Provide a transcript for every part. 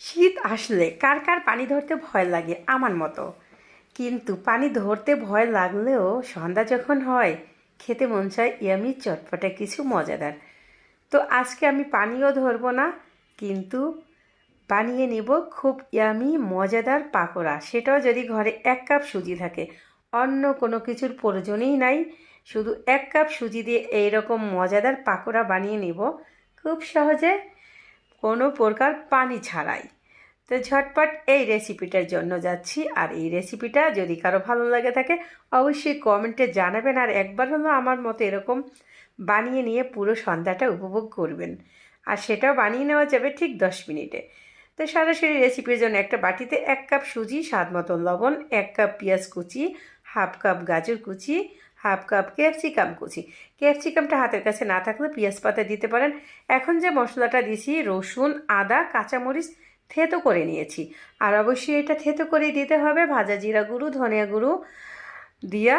শীত আসলে কার কার পানি ধরতে ভয় লাগে আমার মতো। কিন্তু পানি ধরতে ভয় লাগলেও সন্ধ্যা যখন হয়, খেতে মন চায় ইয়ামি চটপটা কিছু মজাদার। তো আজকে আমি পানিও ধরবো না, কিন্তু বানিয়ে নিব খুব ইয়ামি মজাদার পাকোড়া। সেটাও যদি ঘরে এক কাপ সুজি থাকে, অন্য কোনো কিছুর প্রয়োজনই নাই। শুধু এক কাপ সুজি দিয়ে এইরকম মজাদার পাকোড়া বানিয়ে নিব। খুব সহজে কোনো প্রকার পানি ছাড়াই। তো ঝটপট এই রেসিপিটার জন্য যাচ্ছি। আর এই রেসিপিটা যদি কারও ভালো লাগে থাকে, অবশ্যই কমেন্টে জানাবেন। আর একবার হলো আমার মতো এরকম বানিয়ে নিয়ে পুরো সন্ধ্যাটা উপভোগ করবেন। আর সেটাও বানিয়ে নেওয়া যাবে ঠিক দশ মিনিটে। তো সরাসরি রেসিপির জন্য একটা বাটিতে এক কাপ সুজি, স্বাদ মতো লবণ, এক কাপ পেঁয়াজ কুচি, হাফ কাপ গাজর কুচি হাফ কাপ ক্যাপসিকাম কুচি। ক্যাপসিকামটা হাতের কাছে না থাকলে পেঁয়াজ পাতা দিতে পারেন। এখন যে মশলাটা দিছি, রসুন, আদা, কাঁচামরিচ, থেতো করে নিয়েছি। আর অবশ্যই এটা থেতো করে দিতে হবে। ভাজা জিরা গুঁড়ো, ধনিয়া গুঁড়ো দিয়া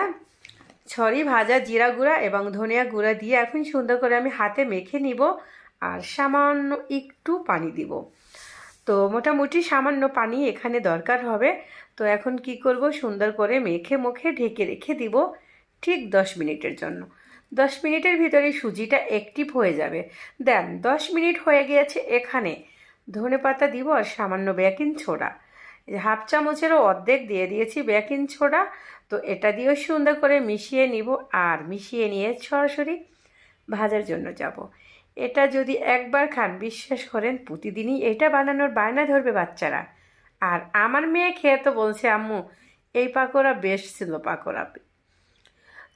ছড়ি ভাজা জিরা গুঁড়া এবং ধনিয়া গুঁড়া দিয়ে এখন সুন্দর করে আমি হাতে মেখে নিব আর সামান্য একটু পানি দিব। তো মোটামুটি সামান্য পানি এখানে দরকার হবে। তো এখন কি করব? সুন্দর করে মেখে মুখে ঢেকে রেখে দিব। ঠিক দশ মিনিটের জন্য। দশ মিনিটের ভিতরে সুজিটা অ্যাক্টিভ হয়ে যাবে। দেন, দশ মিনিট হয়ে গিয়েছে এখানে। ধনে পাতা দিব আর সামান্য বেকিং ছোড়া হাফ চামচেরও অর্ধেক দিয়ে দিয়েছি বেকিং ছোড়া তো এটা দিয়েও সুন্দর করে মিশিয়ে নিব আর মিশিয়ে নিয়ে সরাসরি ভাজার জন্য যাব। এটা যদি একবার খান, বিশ্বাস করেন, প্রতিদিনই এটা বানানোর বায়না ধরবে বাচ্চারা। আর আমার মেয়ে খেয়ে তো বলছে, আম্মু, এই পাকোড়া বেশ ছিল পাকোড়া।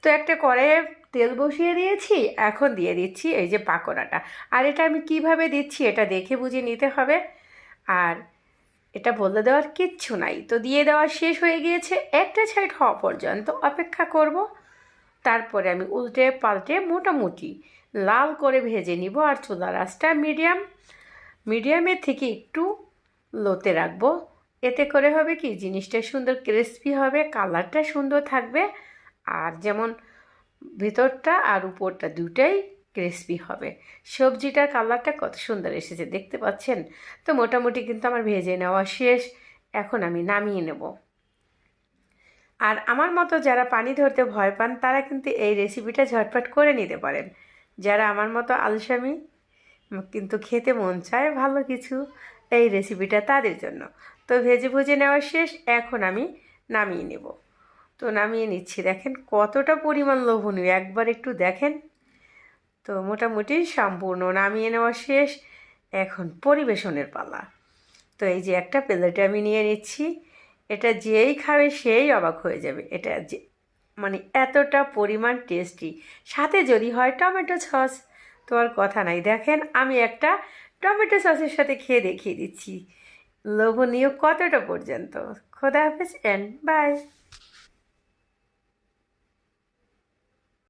তো একটা কড়াইয়ে তেল বসিয়ে দিয়েছি, এখন দিয়ে দিচ্ছি এই যে পাকোড়াটা। আর এটা আমি কীভাবে দিচ্ছি এটা দেখে বুঝে নিতে হবে। আর এটা বলে দেওয়ার কিচ্ছু নাই। তো দিয়ে দেওয়া শেষ হয়ে গিয়েছে, একটা সাইড হওয়া পর্যন্ত অপেক্ষা করব। তারপরে আমি উল্টে পাল্টে মোটামুটি লাল করে ভেজে নিব আর চুলা রাসটা মিডিয়াম। মিডিয়ামের থেকে একটু লোতে রাখব। এতে করে হবে কি, জিনিসটা সুন্দর ক্রিস্পি হবে কালারটা সুন্দর থাকবে। আর যেমন ভেতরটা আর উপরটা দুটাই ক্রিস্পি হবে। সবজিটার কালারটা কত সুন্দর এসেছে, দেখতে পাচ্ছেন? তো মোটামুটি কিন্তু আমার ভেজে নেওয়া শেষ, এখন আমি নামিয়ে নেব। আর আমার মতো যারা পানি ধরতে ভয় পান, তারা কিন্তু এই রেসিপিটা ঝটপট করে নিতে পারেন। যারা আমার মতো আলসামি, কিন্তু খেতে মন চায় ভালো কিছু, এই রেসিপিটা তাদের জন্য। তো ভেজে ভুজে নেওয়া শেষ, এখন আমি নামিয়ে নেব। তো নামিয়ে নিচ্ছি। দেখেন কতটা পরিমাণ লোভনীয়। একবার একটু দেখেন। তো মোটামুটি সম্পূর্ণ নামিয়ে নেওয়া শেষ। এখন পরিবেশনের পালা। তো এই যে একটা প্লেটে আমি নিয়ে নিচ্ছি। এটা যেই খাবে সেই অবাক হয়ে যাবে। এটা যে মানে এতটা পরিমাণ টেস্টি। সাথে যদি হয় টমেটো সস। তো আর কথা নাই। দেখেন আমি একটা টমেটো সসের সাথে খেয়ে দেখিয়ে দিচ্ছি। লোভনীয় কতটা পর্যন্ত। খোদা হাফেজ অ্যান্ড বাই